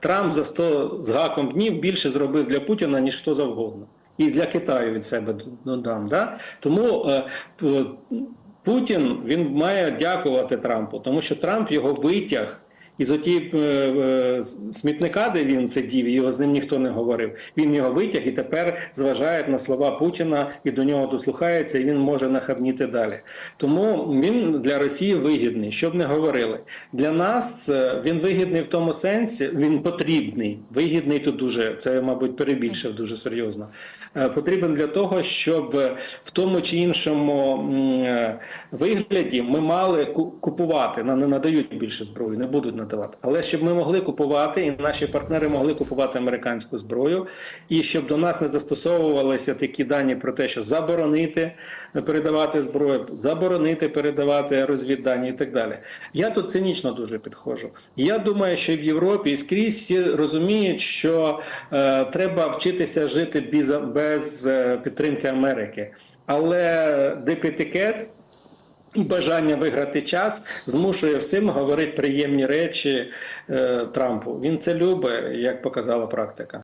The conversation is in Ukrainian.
Трамп за 100 з гаком днів більше зробив для Путіна, ніж хто завгодно. І для Китаю від себе додам. Да? Тому е, Путін він має дякувати Трампу, тому що Трамп його витяг із оті е, е, смітника, де він сидів, і його з ним ніхто не говорив. Він його витяг і тепер зважає на слова Путіна і до нього дослухається, і він може нахабніти далі. Тому він для Росії вигідний, щоб не говорили. Для нас е, він вигідний в тому сенсі, він потрібний. Вигідний тут дуже це, мабуть, перебільшив дуже серйозно. Е, Потрібен для того, щоб в тому чи іншому вигляді ми мали купувати. Нам не надають більше зброї, не будуть надавати. Але щоб ми могли купувати, і наші партнери могли купувати американську зброю, і щоб до нас не застосовувалися такі дані про те, що заборонити передавати зброю, заборонити передавати розвіддані і так далі. Я тут цинічно дуже підходжу. Я думаю, що в Європі і скрізь всі розуміють, що е, треба вчитися жити без, без е, підтримки Америки. Але депетикет бажання виграти час змушує всім говорити приємні речі е, Трампу. Він це любить, як показала практика.